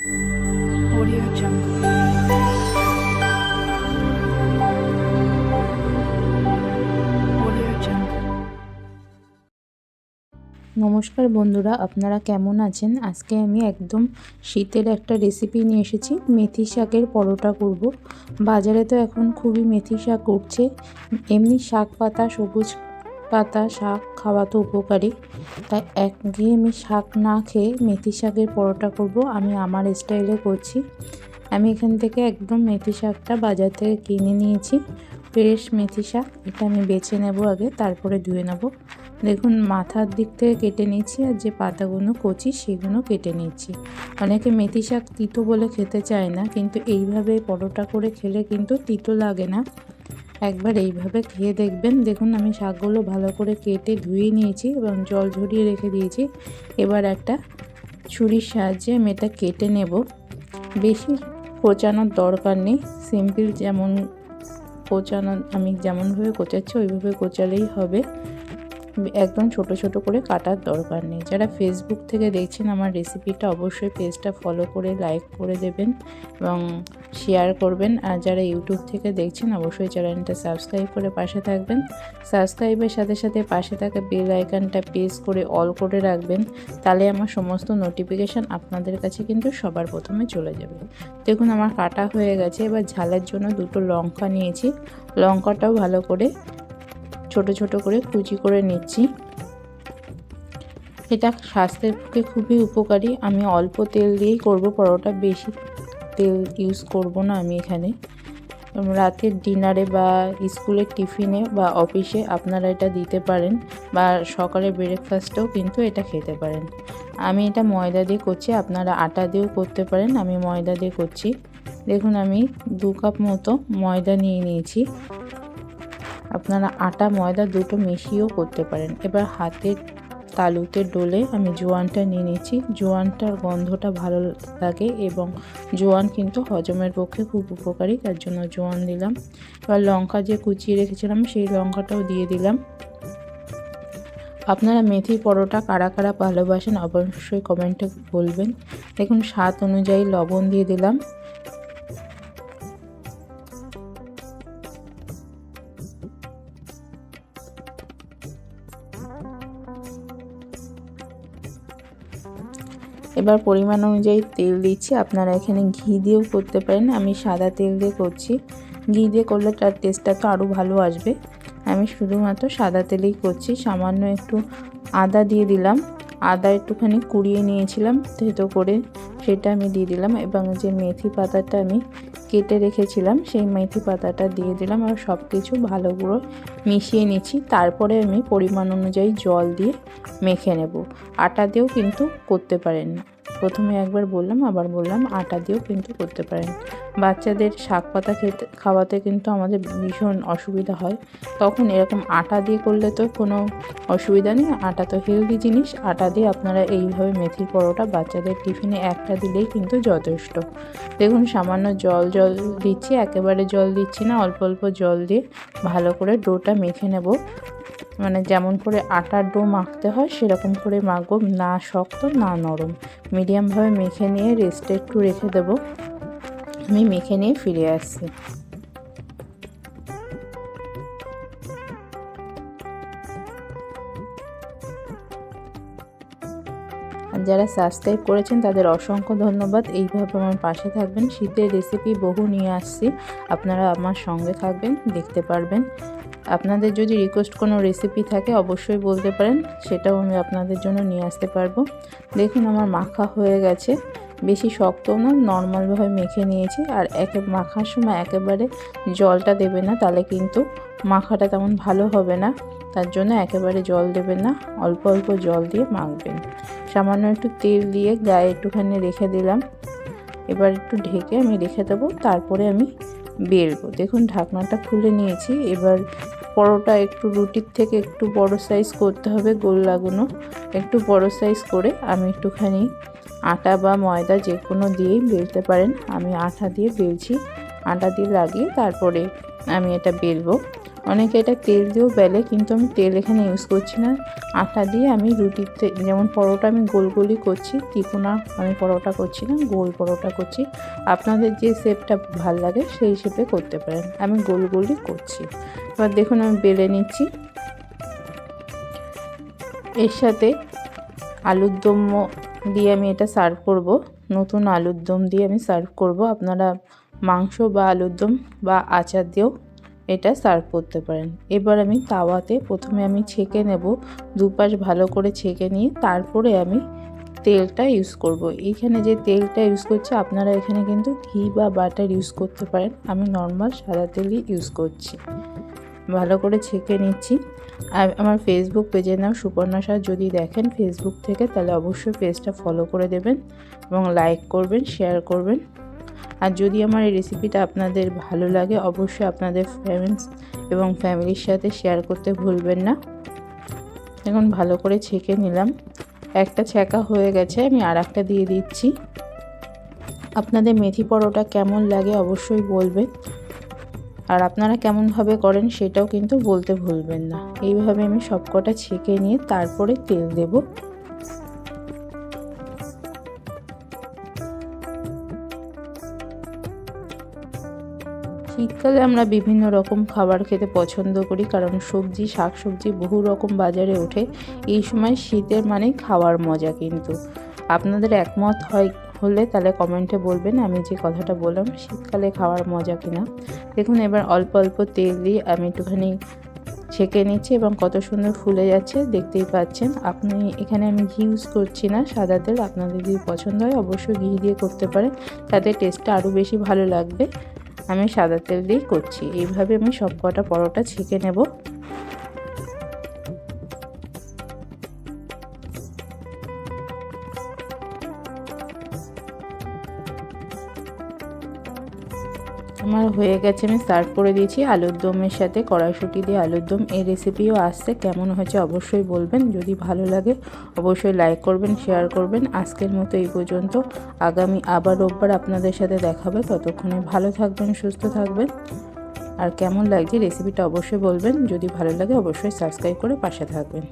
Audio Jungle. নমস্কার বন্ধুরা, আপনারা কেমন আছেন? আজকে আমি একদম শীতের একটা রেসিপি নিয়ে এসেছি, মেথি শাকের পরোটা করব। বাজারে তো এখন খুবই মেথি শাক উঠছে। এমনি শাক পাতা, সবুজ পাতা, শাক খাওয়া তো উপকারী। তাই একঘেয়েমি শাক না খেয়ে মেথি শাকের পরোটা করব আমি আমার স্টাইলে করছি। আমি এখান থেকে একদম মেথি শাকটা বাজার থেকে কিনে নিয়েছি। ফ্রেশ মেথি শাক, এটা আমি বেছে নেব আগে, তারপরে ধুয়ে নেব। দেখুন, মাথার দিক থেকে কেটে নিচ্ছি আর যে পাতাগুলো কচি সেগুলো কেটে নিচ্ছি অনেকে মেথি শাক তিতো বলে খেতে চায় না, কিন্তু এইভাবে পরোটা করে খেলে কিন্তু তিতো লাগে না। একবার এইভাবে খেয়ে দেখবেন। দেখুন, আমি শাকগুলো ভালো করে কেটে ধুয়ে নিয়েছি এবং জল ঝরিয়ে রেখে দিয়েছি। এবার একটা ছুরির সাহায্যে আমি এটা কেটে নেব। বেশি কোচানোর দরকার নেই। সিম্পল যেমন কোচানো, আমি যেমনভাবে কোচাচ্ছি, ওইভাবে কোচালেই হবে। একদম ছোট ছোট করে কাটার দরকার নেই। যারা ফেসবুক থেকে দেখছেন, আমার রেসিপিটা অবশ্যই পেজটা ফলো করে লাইক করে দেবেন এবং শেয়ার করবেন। আর যারা ইউটিউব থেকে দেখছেন, অবশ্যই চ্যানেলটা সাবস্ক্রাইব করে পাশে থাকবেন। সাবস্ক্রাইবের সাথে সাথে পাশে থাকা বেল আইকনটা প্রেস করে অল করে রাখবেন। তাহলে আমার সমস্ত নোটিফিকেশান আপনাদের কাছে কিন্তু সবার প্রথমে চলে যাবে। দেখুন, আমার কাটা হয়ে গেছে। এবার ঝালের জন্য দুটো লঙ্কা নিয়েছি। লঙ্কাটাও ভালো করে ছোট ছোট করে কুচি করে নিচ্ছি। এটা স্বাস্থ্যের পক্ষে খুবই উপকারী। আমি অল্প তেল দিয়েই করব, পরোটা বেশি তেল ইউজ করব না আমি এখানে। রাতের ডিনারে বা স্কুলের টিফিনে বা অফিসে আপনারা এটা দিতে পারেন বা সকালে ব্রেকফাস্টেও কিন্তু এটা খেতে পারেন। আমি এটা ময়দা দিয়ে করছি, আপনারা আটা দিয়েও করতে পারেন, আমি ময়দা দিয়ে করছি। দেখুন, আমি দু কাপ মতো ময়দা নিয়ে নিয়েছি। আপনারা আটা, ময়দা দুটো মিশিয়েও করতে পারেন। এবার হাতের তালুতে ডলে আমি জোয়ানটা নিয়ে নিয়েছি জোয়ানটার গন্ধটা ভালো লাগে এবং জোয়ান কিন্তু হজমের পক্ষে খুব উপকারী, তার জন্য জোয়ান দিলাম। এবার লঙ্কা যে কুচিয়ে রেখেছিলাম, সেই লঙ্কাটাও দিয়ে দিলাম। আপনারা মেথি পরোটা কারা কারা ভালোবাসেন অবশ্যই কমেন্টে বলবেন। দেখুন, স্বাদ অনুযায়ী লবণ দিয়ে দিলাম। এবার পরিমাণ অনুযায়ী তেল দিচ্ছি। আপনারা এখানে ঘি দিয়েও করতে পারেন। আমি সাদা তেল দিয়ে করছি। ঘি দিয়ে করলে তার টেস্টটা তো আরও ভালো আসবে। আমি শুধুমাত্র সাদা তেলেই করছি। সামান্য একটু আদা দিয়ে দিলাম। আদা একটুখানি কুড়িয়ে নিয়েছিলাম। থেতো করে সেটা আমি দিয়ে দিলাম। এবং যে মেথি পাতাটা আমি কেটে রেখেছিলাম, সেই মেথি পাতাটা দিয়ে দিলাম আর সব কিছু ভালো করে মিশিয়ে নিচ্ছি। তারপরে আমি পরিমাণ অনুযায়ী জল দিয়ে মেখে নেব। আটা দিয়েও কিন্তু করতে পারেন প্রথমে একবার বললাম, আবার বললাম, আটা দিয়েও কিন্তু করতে পারেন। বাচ্চাদের শাক পাতা খেতে, খাওয়াতে কিন্তু আমাদের ভীষণ অসুবিধা হয়। তখন এরকম আটা দিয়ে করলে তো কোনো অসুবিধা নেই। আটা তো হেলদি জিনিস। আটা দিয়ে আপনারা এইভাবে মেথির পরোটা বাচ্চাদের টিফিনে একটা দিলেই কিন্তু যথেষ্ট। দেখুন, সামান্য জল জল দিচ্ছি, একেবারে জল দিচ্ছি না, অল্প অল্প জল দিয়ে ভালো করে ডোটা মেখে নেব। মানে যেমন করে আটার ডো মাখতে হয়, সেরকম করে মাখবো। না শক্ত, না নরম। মিডিয়ামভাবে মেখে নিয়ে রেস্টে একটু রেখে দেবো। আমি মেখে নিয়ে ফিরে আসছি। যারা সাবস্ক্রাইব করেছেন, তাদের অসংখ্য ধন্যবাদ। এইভাবে আমার পাশে থাকবেন। শীতের রেসিপি বহু নিয়ে আসছি। আপনারা আমার সঙ্গে থাকবেন, দেখতে পারবেন। আপনাদের যদি রিকোয়েস্ট কোনো রেসিপি থাকে, অবশ্যই বলতে পারেন। সেটাও আমি আপনাদের জন্য নিয়ে আসতে পারব। দেখুন, আমার মাখা হয়ে গেছে। বেশি শক্তও না নর্মালভাবে মেখে নিয়েছি। আর একে মাখার সময় একেবারে জলটা দেবে না, তাহলে কিন্তু মাখাটা তেমন ভালো হবে না। তার জন্য একেবারে জল দেবেন না, অল্প অল্প জল দিয়ে মাখবেন। সামান্য একটু তেল দিয়ে গায়ে একটুখানি রেখে দিলাম। এবার একটু ঢেকে আমি রেখে দেবো, তারপরে আমি বেলবো। দেখুন, ঢাকনাটা খুলে নিয়েছি। এবার পরোটা একটু রুটির থেকে একটু বড় সাইজ করতে হবে গোল্লাগুলো একটু বড় সাইজ করে আমি একটুখানি আটা বা ময়দা যে কোনো দিয়েই বেলতে পারেন। আমি আটা দিয়ে বেলছি। আটা দিয়ে লাগিয়ে তারপরে আমি এটা বেলবো। অনেকে এটা তেল দিয়েও বেলে, কিন্তু আমি তেল এখানে ইউজ করছি না। আটা দিয়ে আমি রুটিতে যেমন পরোটা আমি গোল গোলই করছি ত্রিকোণা আমি পরোটা করছি না, গোল পরোটা করছি। আপনাদের যে শেপটা ভালো লাগে, সেই শেপে করতে পারেন। আমি গোল গোলই করছি। এবার দেখুন, আমি বেলে নিচ্ছি। এর সাথে আলুর দম দিয়ে আমি এটা সার্ভ করব। নতুন আলুর দম দিয়ে আমি সার্ভ করব। আপনারা মাংস বা আলুর দম বা আচার দিয়েও এটা সার্ভ করতে পারেন। এবার আমি তাওয়াতে প্রথমে আমি ছেঁকে নেব। দুপাশ ভালো করে ছেঁকে নিয়ে তারপরে আমি তেলটা ইউজ করব। এইখানে যে তেলটা ইউজ করছি, আপনারা এখানে কিন্তু ঘি বা বাটার ইউজ করতে পারেন। আমি নর্মাল সাদা তেলই ইউজ করছি। ভালো করে ছেঁকে নিচ্ছি। আর আমার ফেসবুক পেজের নাম সুপর্ণা সাহা যদি দেখেন ফেসবুক থেকে, তাহলে অবশ্যই পেজটা ফলো করে দেবেন এবং লাইক করবেন শেয়ার করবেন। আর যদি আমার এই রেসিপিটা আপনাদের ভালো লাগে, অবশ্যই আপনাদের ফ্রেন্ডস এবং ফ্যামিলির সাথে শেয়ার করতে ভুলবেন না। এখন ভালো করে ছেঁকে নিলাম। একটা ছ্যাঁকা হয়ে গেছে, আমি আর একটা দিয়ে দিচ্ছি। আপনাদের মেথি পরোটা কেমন লাগে অবশ্যই বলবেন। আর আপনারা কেমনভাবে করেন সেটাও কিন্তু বলতে ভুলবেন না। এইভাবে আমি সবকটা ছেঁকে নিয়ে তারপরে তেল দেব। শীতকালে আমরা বিভিন্ন রকম খাবার খেতে পছন্দ করি, কারণ সবজি শাক সবজি বহু রকম বাজারে ওঠে। এই সময় শীতের মানে খাওয়ার মজা কিন্তু। আপনাদের একমত হয় হলে তাহলে কমেন্টে বলবেন আমি যে কথাটা বললাম, শীতকালে খাওয়ার মজা কিনা। দেখুন, এবার অল্প অল্প তেল দিয়ে আমি একটুখানি ছেঁকে নিচ্ছি এবং কত সুন্দর ফুলে যাচ্ছে, দেখতেই পাচ্ছেন। আপনি, এখানে আমি ঘি ইউজ করছি না, সাদা তেল, আপনাদের যদি পছন্দ হয় অবশ্যই ঘি দিয়ে করতে পারেন, তাতে টেস্টটা আরও বেশি ভালো লাগবে। আমি সাদা তেল দিয়েই করছি, এইভাবে আমি সব কটা পরোটা ছেঁকে নেব। আমার হয়ে গেছে, আমি সার্ভ করে দিয়েছি আলুর দমের সাথে কড়াইশুটি দিয়ে আলুর দম। এই রেসিপিও আসছে, কেমন হয়েছে অবশ্যই বলবেন। যদি ভালো লাগে, অবশ্যই লাইক করবেন শেয়ার করবেন। আজকের মতো এই পর্যন্ত। আগামী আবার রোববার আপনাদের সাথে দেখাবে ততক্ষণে ভালো থাকবেন, সুস্থ থাকবেন। আর কেমন লাগছে রেসিপিটা অবশ্যই বলবেন। যদি ভালো লাগে, অবশ্যই সাবস্ক্রাইব করে পাশে থাকবেন।